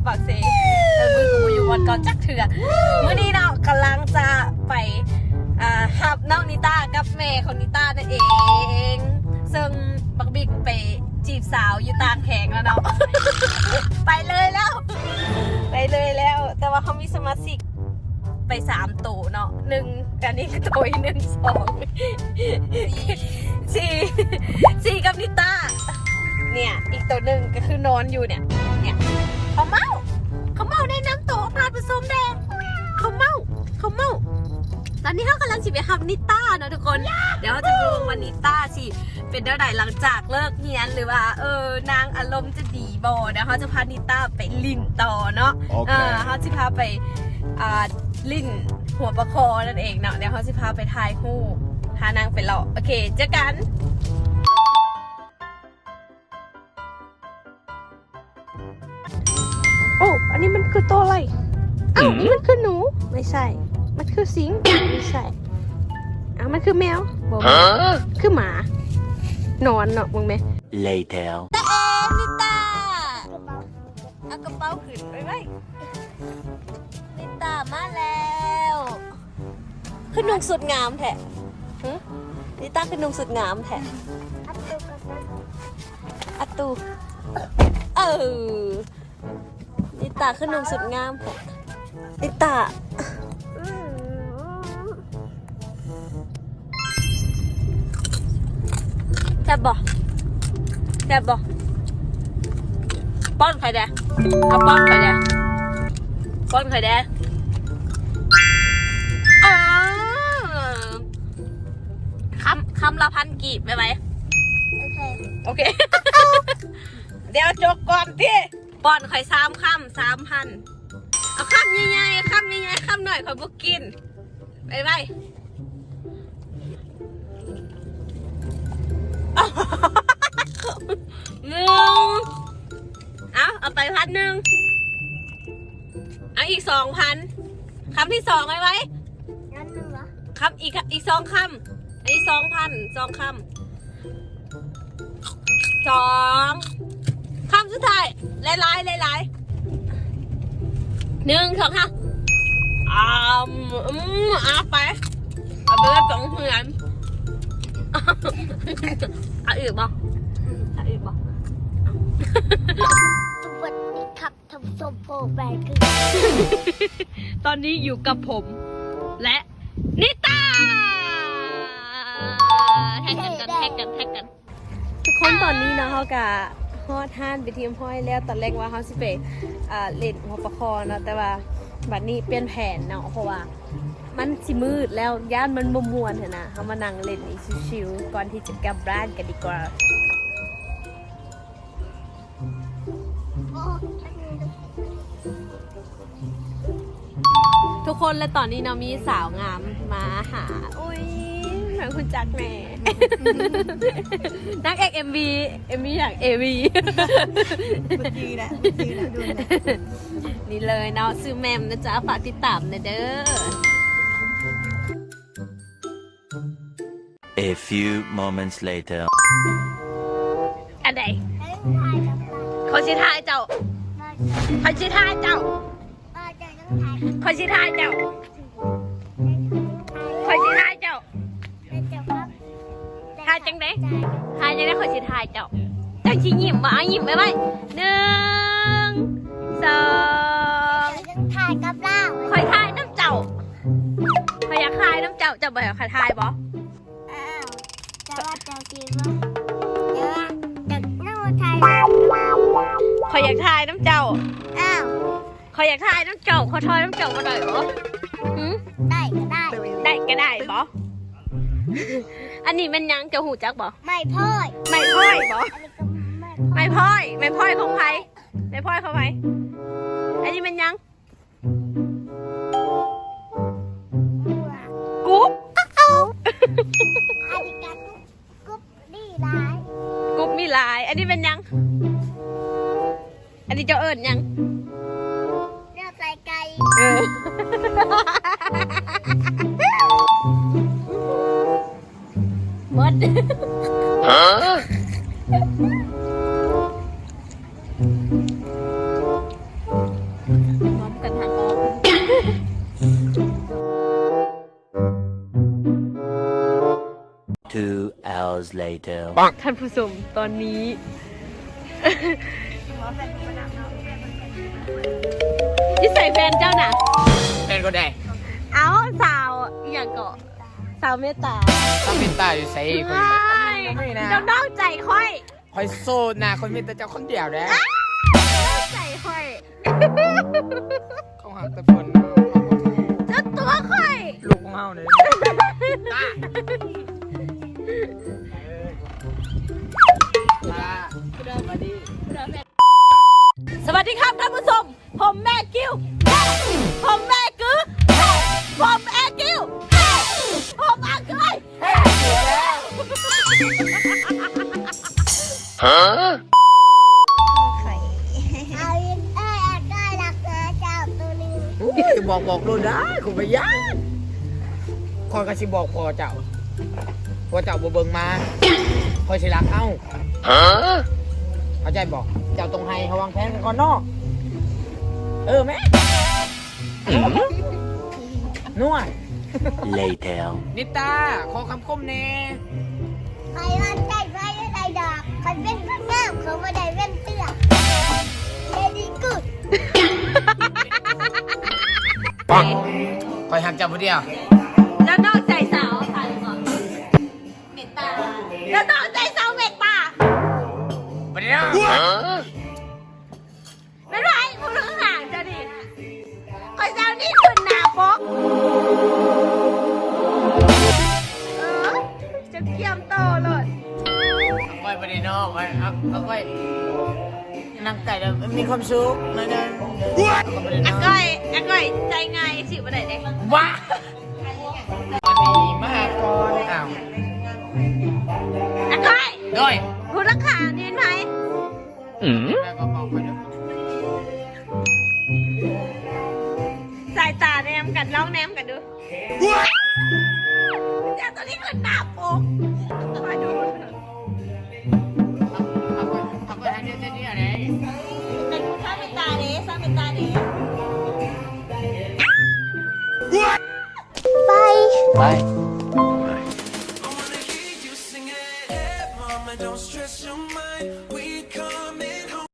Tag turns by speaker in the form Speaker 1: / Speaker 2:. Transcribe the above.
Speaker 1: อยู่ปากเซแต่มึงกูอยู่วันก่อนจักเถื่อมื่อนี้เนาะกำลังจะไปอ่าหับน้องนิต้ากับแม่ของนิต้านั่นเอง ซึ่งบักบิ๊กไปจีบสาวอยู่ต่างแขงแล้วเนาะไปเลยแล้ว ไปเลยแล้ว แต่ว่าเขามีสมาชิกไปสามตัวเนาะหนึ่งอันนี้คือตัวอีกหนึ่งสองสี่สี่กับนิต้าเนี่ย อีกตัวหนึ่งก็คือนอนอยู่เนี่ยเนี่ย เขาเมาเขาเมาในน้ำโตพาผสมแดงเขาเมาเขาเมาตอนนี้เขากำลังสิไปทำนิต้าเนอะทุกคน เดี๋ยวเขาจะดูว่านิต้าสิเป็นเท่าไหร่หลังจากเลิกเรียนหรือว่า เออนางอารมณ์จะดีบอเดี๋ยวเขาจะพานิต้าไปลินต่อเนาะ
Speaker 2: โอเค
Speaker 1: อ่าเขาจะพาไปอ่าลินหัวประคอนั่นเองเนาะเดี๋ยวเขาจะพาไปถ่ายคู่พานางไปหล่อโอเคเจอกัน นนี้มันคือตัวอะไรอ้าวนี่มันคือหนู ไม่ใช่ มันคือสิงไม่ใช่อ้าวมันคือแมวบอกคือหมา นอนเนาะมึงไหม
Speaker 2: Later.
Speaker 1: ตาเอนิตาเอากระเป๋าขึ้นไปไว้นิตามาแล้วคือนุ่งสุดงามแท้หึนิตาคือนุ่งสุดงามแท้อัตูเออนิ ตาคือนุ่งสุดงามแท้นิตาแซ่บบ่แซ่บบ่ป้อนไข่แดงเอาป้อนไข่แดงป้อนไข่แดงอ้าวคำคำละพันกีบไปไหมโอเคเดี๋ยวจบก่อนพี่ ป้อนไข่สามคำสามพันเอาคำใหญ่ๆคำใหญ่ๆคำหน่อยข่อยบ่กินไปไปหนึ่งเอาเอาไปพันหนึ่งเอาอีกสองพันคำที่สองไว้ไว้คำอีกอีกสองคำอันนี้สองพันสองคำสอง คำสุดท้ายหลายๆหลายๆหนึ่งสองค่ะอ้าวอืมเอาไปเอาไปเลยสองเหมือนเอาอีกบ่เอาอีกบ่
Speaker 3: สวัสดีครับทำส้มโปรแบนคือ
Speaker 1: ตอนนี้อยู่กับผม และนิตาแท็กกันกันแท็กกันแท็กกัน ทุกคนตอนนี้นะเขากะ ฮอดห้านไปทีมห้อยแล้วตอนแรกว่าเขาสิไปอ่าเล่นหัวประคอเนาะแต่ว่าบัดนี้เปลี่ยนแผนเนาะเพราะว่า มันสิมืดแล้วย่านมันบมวนเถอะนะเขามานั่งเล่นอีชิวๆก่อนที่จะกลับบ้านกันดีกว่าทุกคนและตอนนี้เนาะมีสาวงามมาหาอุ้ย เหมือนคุณจักแม่ นักเอกเอ็มวีเอ็มวีอย่างเอวี
Speaker 4: ดีนะดีนะดูนะ
Speaker 1: นี่เลยเนาะซื้อแมมนะจ๊ะฝากติดตามนะเด้อ
Speaker 2: A few moments later.
Speaker 1: อันใด
Speaker 3: ให้ถ่ายกับเรา
Speaker 1: คอยชิทายเจ้า
Speaker 3: มา
Speaker 1: คอยชิทายเจ้า
Speaker 3: มาจะต้องถ่าย
Speaker 1: คอยชิทายเจ้าายจังไดทายจังได้คอยชิทายเจ้า เจ้าชิยิ้มมาเอายิ้มไปไว้หนึ่งสอง
Speaker 3: เจ้าต้องถ่ายกับเรา
Speaker 1: คอยทายน้ำเจ้าคอยอยากทายน้ำเจ้าเจ้าบ่อยากคอยทายบ่
Speaker 3: อ้าวจะว่าเจ้าคิดว่าเดี๋ยวว่าจะนู่นถ่าย
Speaker 1: คอยอยากทายน้ำเจ้า
Speaker 3: อ้าว
Speaker 1: คอยอยากทายน้ำเจ้าคอยทายน้ำเจ้ามาได้บ่หืม
Speaker 3: ได้ก็ได้
Speaker 1: ได้ก็ได้บ่ อันนี้มันยังเจ้าหูจักบ่
Speaker 3: ไม่พ่อย
Speaker 1: ไม่พ่อยบ่
Speaker 3: อันนี้ก็ไม่พ่อย
Speaker 1: ไม่พ่อยไม่พ่อยของใครไม่พ่อยของใครอันนี้มันยังกุ๊บ
Speaker 3: อันนี้กันกุ๊บดีได้
Speaker 1: กุ๊บมีหลาย อันนี้เป็นยัง อันนี้เจ้าเอิญยัง
Speaker 3: เลือกใส่ไก่
Speaker 1: ฮะองกันโมง
Speaker 2: ต่อมา
Speaker 1: ท่านผู้ชมตอนนี้ ยิ่ใส่แฟนเจ้าน่ะ
Speaker 5: แฟนก็ได้
Speaker 1: เอาสาวอย่างเกาะ สาวเมตตา
Speaker 5: ต้องเป็นตาอยู่ใส่คน
Speaker 1: ไม่เจ้านอกใจค่อย
Speaker 5: คอยโซดนะคนมีแต่เจ้าคนเดียวนะ
Speaker 1: นอกใจค่อย
Speaker 5: เขาหักแต่คน
Speaker 1: เจ้าตัวค่อย
Speaker 5: ลูกของเฮาเนี่ยตาตามาดิ
Speaker 1: สวัสดีครับท่านผู้ชม ผมแม่กิ้วเฮ้ผมแม่กือเฮ้ผมแอ เอา
Speaker 3: อีกเอ้ยได้รักเธอเจ้าตัวหนึง
Speaker 5: โอ้ยบอกบอกโลดได้คุณไปย่านคอยก็สิบอกพอเจ้าพอเจ้าบ่เบิ่งมาคอยสิรักเอ้าเข้าใจบอกเจ้าตรงไห้เขาวางแผนกันก่อนเนาะเออแม่นวด
Speaker 2: Later.
Speaker 5: นิตาขอคำคมแน่
Speaker 3: ใครวันใจใครได้ดอกใครเป็นคนงามเขาไม่ได้เป็นเตื้อเลดี้กูด
Speaker 5: ปังคอยหักเจ้าผู้เดียว
Speaker 1: แล้ว เอาเอา
Speaker 5: คอยนั่งไก่แล้วมีความสุขหนะนะ
Speaker 1: อาก้อยอาก้อยใจง่ายสิบ่ได้เด้
Speaker 5: ว้าวันนี้มาก่อนอ้าว
Speaker 1: อาก้อย
Speaker 5: ด้วย
Speaker 1: พูดราคาเนียนไหม
Speaker 5: แม่ก็บอกคอยด้วย
Speaker 1: สายตาแนมกันลองแนมกันดู
Speaker 2: 来。